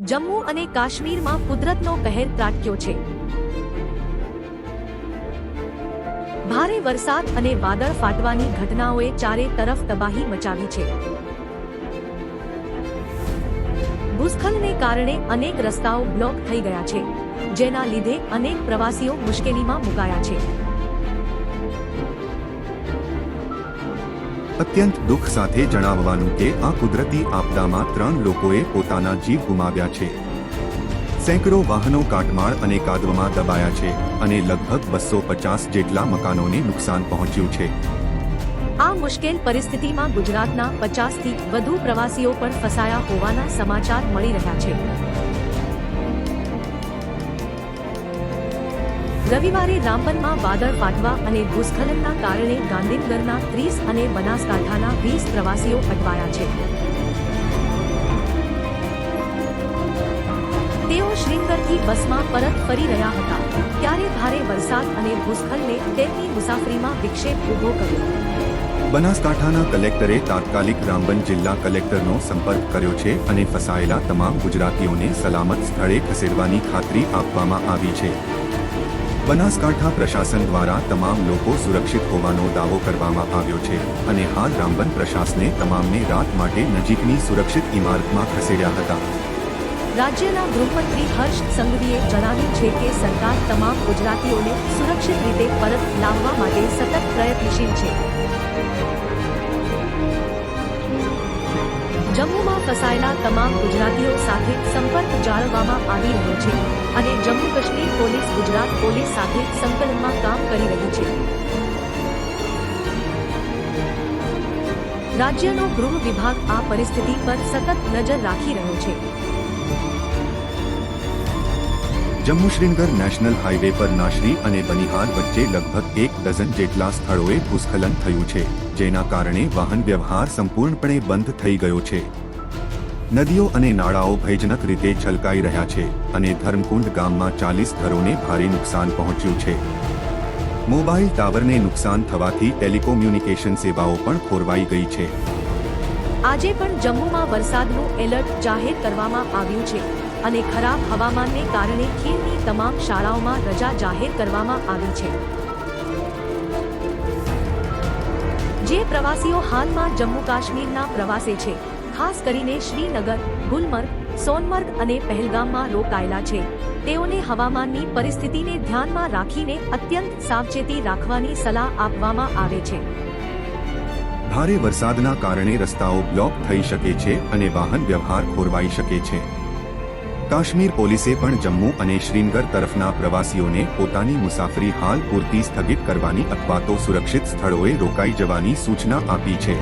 જમ્મુ અને કાશ્મીરમાં કુદરતનો કહેર ત્રાટક્યો છે. ભારે વરસાદ અને વાદળ ફાટવાની ઘટનાઓએ ચારે તરફ તબાહી મચાવી છે. ભૂસ્ખલનને કારણે અનેક રસ્તાઓ બ્લોક થઈ ગયા છે, જેના લીધે અનેક પ્રવાસીઓ મુશ્કેલીમાં મુકાયા છે. અત્યંત દુઃખ સાથે જણાવવાનું કે આ કુદરતી આપદામાં ત્રણ લોકોએ પોતાના જીવ ગુમાવ્યા છે. સેંકડો વાહનો કાટમાળ અને કાદવમાં દબાયા છે અને લગભગ બસો પચાસ જેટલા મકાનોને નુકસાન પહોંચ્યું છે. આ મુશ્કેલ પરિસ્થિતિમાં ગુજરાતના પચાસથી વધુ પ્રવાસીઓ પણ ફસાયા હોવાના સમાચાર મળી રહ્યા છે. રવિવારે રામબનમાં વાદળ ફાટવા અને ભૂસ્ખલનના કારણે ગાંધીનગરના ત્રીસ અને બનાસકાંઠાના વીસ પ્રવાસીઓ અટવાયા છે. તેઓ શ્રીનગરથી બસમાં પરત ફરી રહ્યા હતા. ત્યારે ભારે વરસાદ અને ભૂસ્ખલને તેમની મુસાફરીમાં વિક્ષેપ ઊભો કર્યો. બનાસકાંઠાના કલેક્ટરે તાત્કાલિક રામબન જિલ્લા કલેક્ટરનો સંપર્ક કર્યો છે અને ફસાયેલા તમામ ગુજરાતીઓને સલામત સ્થળે ખસેડવાની ખાતરી આપવામાં આવી છે. બનાસકાંઠા પ્રશાસન દ્વારા તમામ લોકો સુરક્ષિત હોવાનો દાવો કરવામાં આવ્યો છે અને હાલ રામબન પ્રશાસને તમામને રાત માટે નજીકની સુરક્ષિત ઇમારતમાં ખસેડ્યા હતા. રાજ્યના ગૃહમંત્રી હર્ષ સંઘવીએ જણાવ્યું છે કે સરકાર તમામ ગુજરાતીઓને સુરક્ષિત રીતે પરત લાવવા માટે સતત પ્રયત્નશીલ છે. જમ્મુમાં ફસાયેલા તમામ ગુજરાતીઓ સાથે સંપર્ક જાળવવામાં આવી રહ્યો છે અને જમ્મુ ગુજરાત પોલીસ સાથે સંકલનમાં કામ કરી રહી છે. રાજ્યનો ગૃહ વિભાગ આ પરિસ્થિતિ પર સતત નજર રાખી રહ્યો છે. જમ્મુ શ્રીનગર નેશનલ હાઈવે પર નાશરી અને બનિહાલ વચ્ચે લગભગ એક ડઝન જેટલા સ્થળોએ ભૂસ્ખલન થયું છે, જેના કારણે વાહન વ્યવહાર સંપૂર્ણપણે બંધ થઈ ગયો છે. નદીઓ અને નાળાઓ ભયજનક રીતે છલકાઈ રહ્યા છે અને ધર્મકુંડ ગામમાં ચાલીસ ઘરોને ભારે નુકસાન પહોંચ્યું છે. મોબાઈલ ટાવરને નુકસાન થવાથી ટેલિકોમ્યુનિકેશન સેવાઓ પણ ખોરવાઈ ગઈ છે. આજે પણ જમ્મુમાં વરસાદનું એલર્ટ જાહેર કરવામાં આવ્યું છે અને ખરાબ હવામાનને કારણે ખીણની તમામ શાળાઓમાં રજા જાહેર કરવામાં આવી છે. જે પ્રવાસીઓ હાલમાં જમ્મુ કાશ્મીરના પ્રવાસે છે ખાસ કરીને શ્રીનગર, ગુલમર્ગ, સોનમર્ગ અને પહેલગામમાં રોકાયેલા છે. તેઓને હવામાનની પરિસ્થિતિને ધ્યાનમાં રાખીને અત્યંત સાવચેતી રાખવાની સલાહ આપવામાં આવે છે. ભારે વરસાદના કારણે રસ્તાઓ બ્લોક થઈ શકે છે અને વાહન વ્યવહાર ખોરવાઈ શકે છે. કાશ્મીર પોલીસે પણ જમ્મુ અને શ્રીનગર તરફના પ્રવાસીઓને પોતાની મુસાફરી હાલ પૂરતી સ્થગિત કરવાની અથવા તો સુરક્ષિત સ્થળોએ રોકાઈ જવાની સૂચના આપી છે.